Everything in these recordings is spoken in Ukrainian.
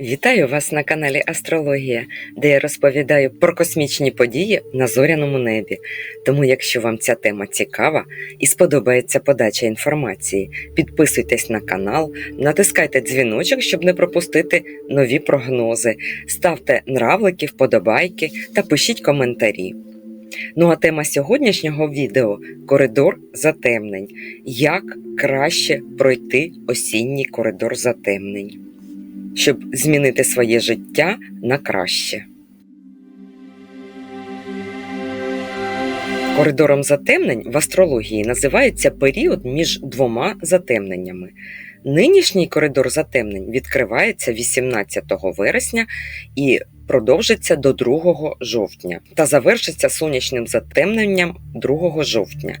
Вітаю вас на каналі Астрологія, де я розповідаю про космічні події на зоряному небі. Тому, якщо вам ця тема цікава і сподобається подача інформації, підписуйтесь на канал, натискайте дзвіночок, щоб не пропустити нові прогнози, ставте нравлики, вподобайки та пишіть коментарі. Ну а тема сьогоднішнього відео коридор затемнень. Як краще пройти осінній коридор затемнень щоб змінити своє життя на краще. Коридором затемнень в астрології називається період між двома затемненнями. Нинішній коридор затемнень відкривається 18 вересня і продовжиться до 2 жовтня та завершиться сонячним затемненням 2 жовтня.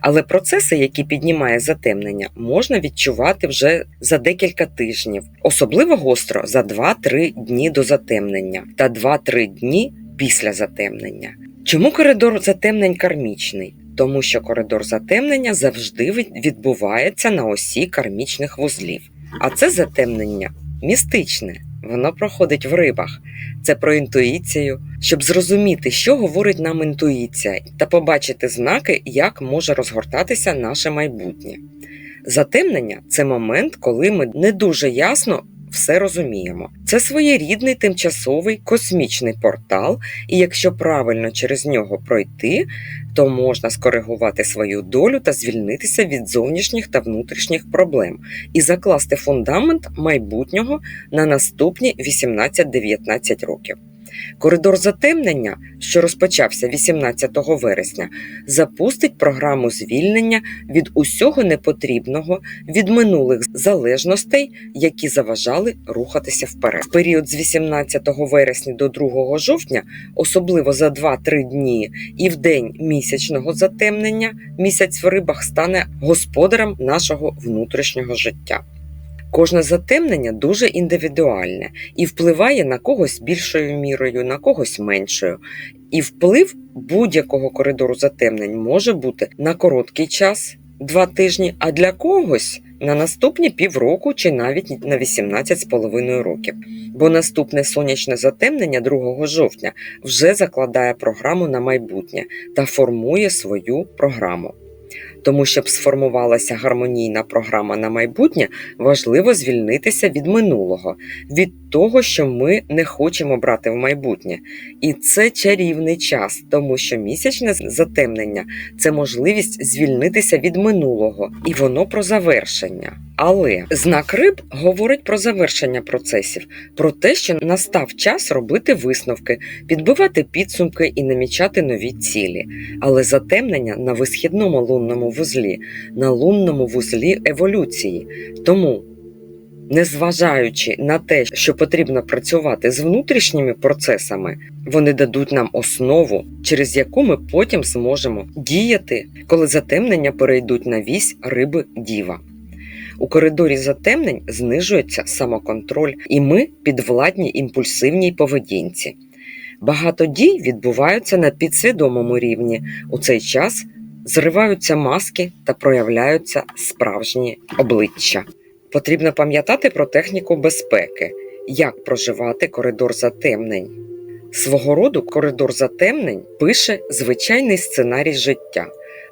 Але процеси, які піднімає затемнення, можна відчувати вже за декілька тижнів, особливо гостро за 2-3 дні до затемнення та 2-3 дні після затемнення. Чому коридор затемнень кармічний? Тому що коридор затемнення завжди відбувається на осі кармічних вузлів. А це затемнення містичне, воно проходить в рибах. Це про інтуїцію, щоб зрозуміти, що говорить нам інтуїція, та побачити знаки, як може розгортатися наше майбутнє. Затемнення це момент, коли ми не дуже ясно все розуміємо. Це своєрідний тимчасовий космічний портал, і якщо правильно через нього пройти, то можна скоригувати свою долю та звільнитися від зовнішніх та внутрішніх проблем і закласти фундамент майбутнього на наступні 18-19 років. Коридор затемнення, що розпочався 18 вересня, запустить програму звільнення від усього непотрібного, від минулих залежностей, які заважали рухатися вперед. В період з 18 вересня до 2 жовтня, особливо за 2-3 дні, і в день місячного затемнення, місяць в рибах стане господарем нашого внутрішнього життя. Кожне затемнення дуже індивідуальне і впливає на когось більшою мірою, на когось меншою. І вплив будь-якого коридору затемнень може бути на короткий час, два тижні, а для когось на наступні півроку чи навіть на 18,5 років. Бо наступне сонячне затемнення 2 жовтня вже закладає програму на майбутнє та формує свою програму. Тому, щоб сформувалася гармонійна програма на майбутнє, важливо звільнитися від минулого, від того, що ми не хочемо брати в майбутнє. І це чарівний час, тому що місячне затемнення це можливість звільнитися від минулого, і воно про завершення. Але знак риб говорить про завершення процесів, про те, що настав час робити висновки, підбивати підсумки і намічати нові цілі. Але затемнення на висхідному лунному вузлі, на лунному вузлі еволюції. Тому, незважаючи на те, що потрібно працювати з внутрішніми процесами, вони дадуть нам основу, через яку ми потім зможемо діяти, коли затемнення перейдуть на вісь риби діва. У коридорі затемнень знижується самоконтроль, і ми підвладні імпульсивній поведінці. Багато дій відбуваються на підсвідомому рівні. У цей час зриваються маски та проявляються справжні обличчя. Потрібно пам'ятати про техніку безпеки, як проживати коридор затемнень. Свого роду коридор затемнень пише звичайний сценарій життя.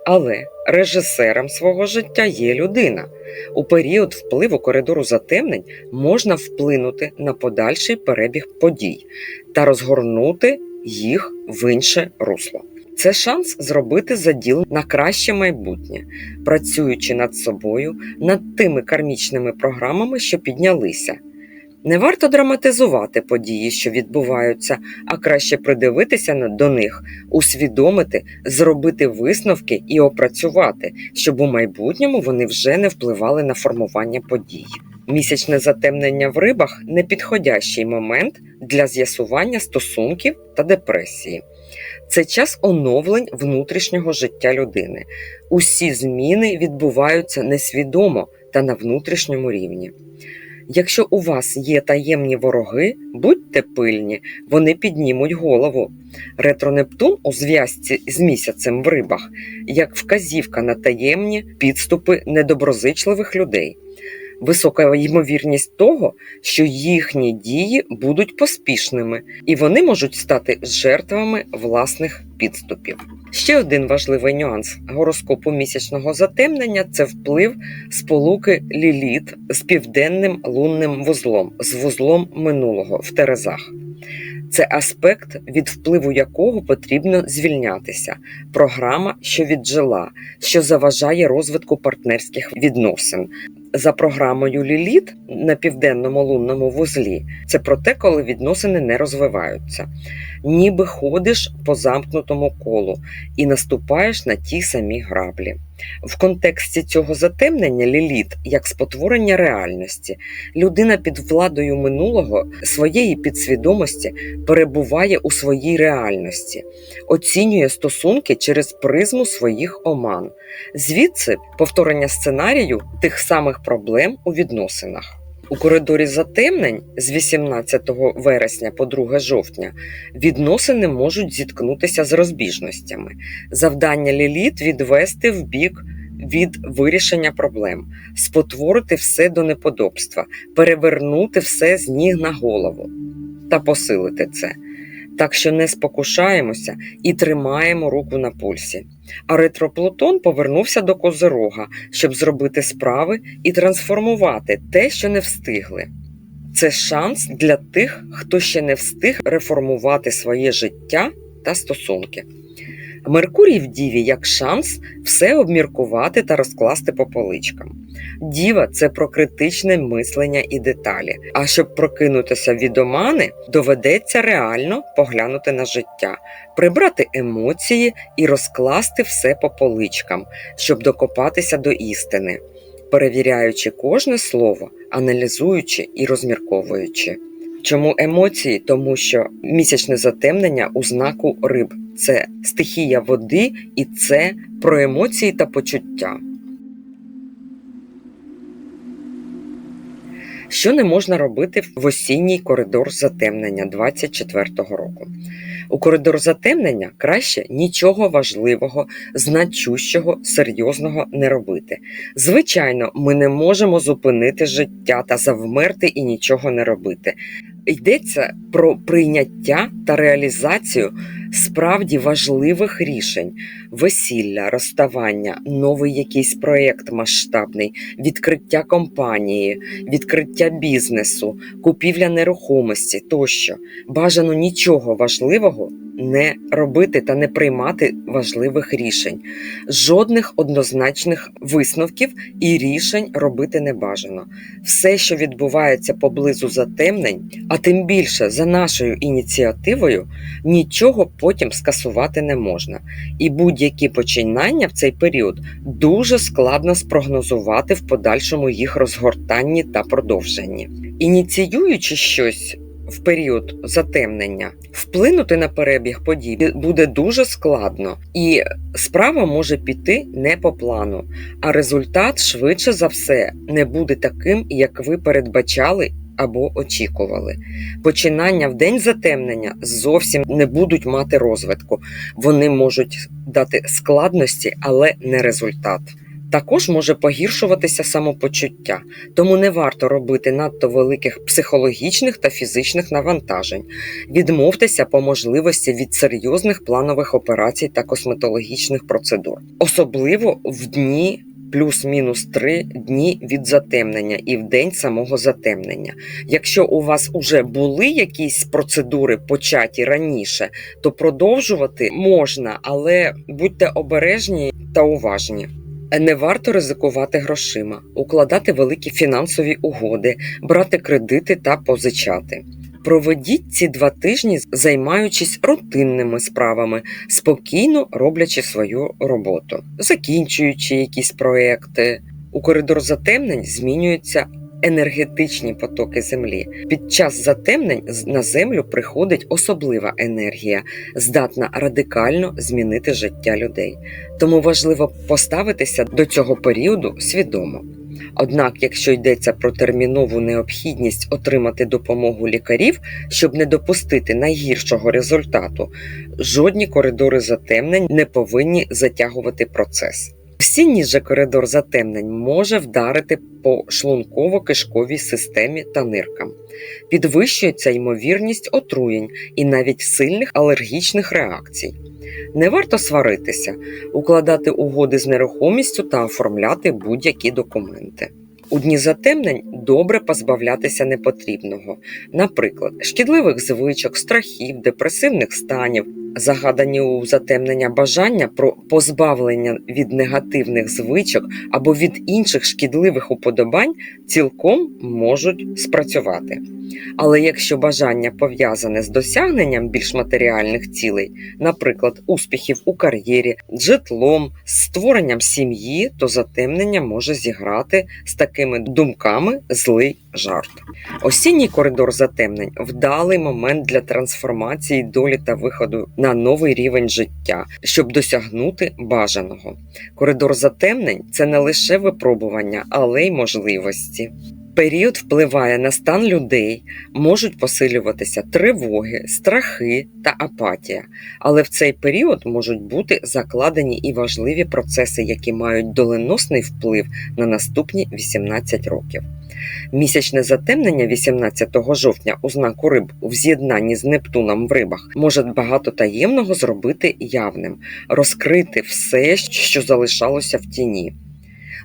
Але режисером свого життя є людина. У період впливу коридору затемнень можна вплинути на подальший перебіг подій та розгорнути їх в інше русло. Це шанс зробити заділ на краще майбутнє, працюючи над собою, над тими кармічними програмами, що піднялися. Не варто драматизувати події, що відбуваються, а краще придивитися до них, усвідомити, зробити висновки і опрацювати, щоб у майбутньому вони вже не впливали на формування подій. Місячне затемнення в рибах непідходящий момент для з'ясування стосунків та депресії. Це час оновлень внутрішнього життя людини. Усі зміни відбуваються несвідомо та на внутрішньому рівні. Якщо у вас є таємні вороги, будьте пильні, вони піднімуть голову. Ретро-Нептун у зв'язці з місяцем в рибах, як вказівка на таємні підступи недоброзичливих людей. Висока ймовірність того, що їхні дії будуть поспішними, і вони можуть стати жертвами власних підступів. Ще один важливий нюанс гороскопу місячного затемнення це вплив сполуки Ліліт з південним лунним вузлом, з вузлом минулого в Терезах. Це аспект, від впливу якого потрібно звільнятися, програма, що віджила, що заважає розвитку партнерських відносин. За програмою Ліліт на південному лунному вузлі це про те, коли відносини не розвиваються, ніби ходиш по замкнутому колу і наступаєш на ті самі граблі. В контексті цього затемнення Ліліт як спотворення реальності, людина під владою минулого своєї підсвідомості перебуває у своїй реальності, оцінює стосунки через призму своїх оман. Звідси повторення сценарію тих самих проблем у відносинах. У коридорі затемнень з 18 вересня по 2 жовтня відносини можуть зіткнутися з розбіжностями. Завдання ліліт відвести в бік від вирішення проблем, спотворити все до неподобства, перевернути все з ніг на голову та посилити це. Так що не спокушаємося і тримаємо руку на пульсі. А ретроплутон повернувся до Козирога, щоб зробити справи і трансформувати те, що не встигли. Це шанс для тих, хто ще не встиг реформувати своє життя та стосунки. Меркурій в Діві як шанс все обміркувати та розкласти по поличкам. Діва це про критичне мислення і деталі. А щоб прокинутися від омани, доведеться реально поглянути на життя, прибрати емоції і розкласти все по поличкам, щоб докопатися до істини, перевіряючи кожне слово, аналізуючи і розмірковуючи. Чому емоції? Тому що місячне затемнення у знаку риб це стихія води, і це про емоції та почуття. Що не можна робити в осінній коридор затемнення 24-го року? У коридор затемнення краще нічого важливого, значущого, серйозного не робити. Звичайно, ми не можемо зупинити життя та завмерти і нічого не робити. Йдеться про прийняття та реалізацію справді важливих рішень: весілля, розставання, новий якийсь проєкт масштабний, відкриття компанії, відкриття бізнесу, купівля нерухомості тощо. Бажано нічого важливого не робити та не приймати важливих рішень. Жодних однозначних висновків і рішень робити не бажано. Все, що відбувається поблизу затемнень, а тим більше за нашою ініціативою, нічого потім скасувати не можна. І будь-які починання в цей період дуже складно спрогнозувати в подальшому їх розгортанні та продовженні. Ініціюючи щось в період затемнення, вплинути на перебіг подій буде дуже складно, і справа може піти не по плану, а результат швидше за все не буде таким, як ви передбачали. Або очікували. Починання в день затемнення зовсім не будуть мати розвитку. Вони можуть дати складності, але не результат. Також може погіршуватися самопочуття, тому не варто робити надто великих психологічних та фізичних навантажень. Відмовтеся по можливості від серйозних планових операцій та косметологічних процедур, особливо в дні. Плюс-мінус три дні від затемнення і в день самого затемнення. Якщо у вас вже були якісь процедури початі раніше, то продовжувати можна, але будьте обережні та уважні. Не варто ризикувати грошима, укладати великі фінансові угоди, брати кредити та позичати. Проведіть ці два тижні, займаючись рутинними справами, спокійно роблячи свою роботу, закінчуючи якісь проекти. У коридор затемнень змінюються енергетичні потоки землі. Під час затемнень на землю приходить особлива енергія, здатна радикально змінити життя людей. Тому важливо поставитися до цього періоду свідомо. Однак, якщо йдеться про термінову необхідність отримати допомогу лікарів, щоб не допустити найгіршого результату, жодні коридори затемнень не повинні затягувати процес. Осінній же коридор затемнень може вдарити по шлунково-кишковій системі та ниркам. Підвищується ймовірність отруєнь і навіть сильних алергічних реакцій. Не варто сваритися, укладати угоди з нерухомістю та оформляти будь-які документи. У дні затемнень добре позбавлятися непотрібного, наприклад, шкідливих звичок, страхів, депресивних станів, загадані у затемнення бажання про позбавлення від негативних звичок або від інших шкідливих уподобань цілком можуть спрацювати. Але якщо бажання пов'язане з досягненням більш матеріальних цілей, наприклад, успіхів у кар'єрі, житлом, створенням сім'ї, то затемнення може зіграти з такими думками злий жарт. Осінній коридор затемнень вдалий момент для трансформації долі та виходу на новий рівень життя, щоб досягнути бажаного. Коридор затемнень це не лише випробування, але й можливості. Період впливає на стан людей, можуть посилюватися тривоги, страхи та апатія. Але в цей період можуть бути закладені і важливі процеси, які мають доленосний вплив на наступні 18 років. Місячне затемнення 18 жовтня у знаку риб в з'єднанні з Нептуном в рибах може багато таємного зробити явним, розкрити все, що залишалося в тіні.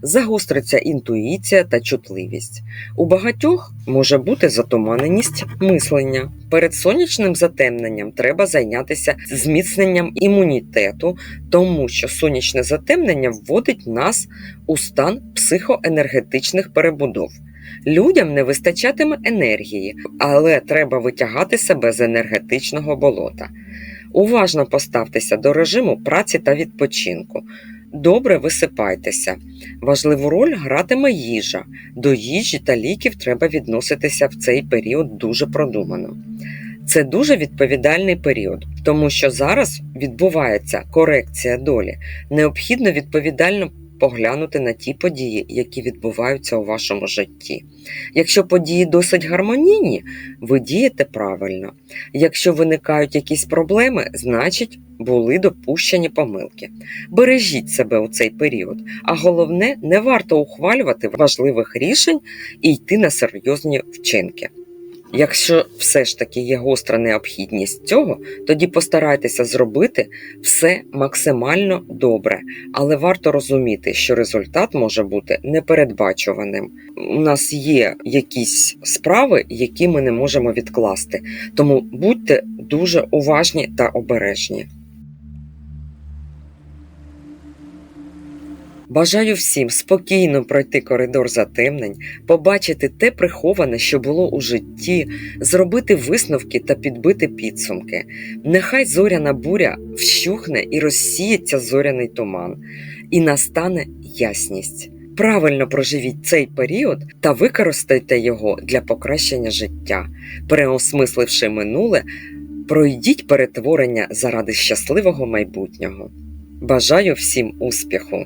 Загостриться інтуїція та чутливість. У багатьох може бути затуманеність мислення. Перед сонячним затемненням треба зайнятися зміцненням імунітету, тому що сонячне затемнення вводить нас у стан психоенергетичних перебудов. Людям не вистачатиме енергії, але треба витягати себе з енергетичного болота. Уважно поставтеся до режиму праці та відпочинку. Добре висипайтеся. Важливу роль гратиме їжа. До їжі та ліків треба відноситися в цей період дуже продумано. Це дуже відповідальний період, тому що зараз відбувається корекція долі. Необхідно відповідально поглянути на ті події, які відбуваються у вашому житті. Якщо події досить гармонійні, ви дієте правильно. Якщо виникають якісь проблеми, значить були допущені помилки. Бережіть себе у цей період, а головне, не варто ухвалювати важливих рішень і йти на серйозні вчинки. Якщо все ж таки є гостра необхідність цього, тоді постарайтеся зробити все максимально добре, але варто розуміти, що результат може бути непередбачуваним. У нас є якісь справи, які ми не можемо відкласти, тому будьте дуже уважні та обережні. Бажаю всім спокійно пройти коридор затемнень, побачити те приховане, що було у житті, зробити висновки та підбити підсумки. Нехай зоряна буря вщухне і розсіється зоряний туман, і настане ясність. Правильно проживіть цей період та використайте його для покращення життя, переосмисливши минуле, пройдіть перетворення заради щасливого майбутнього. Бажаю всім успіху!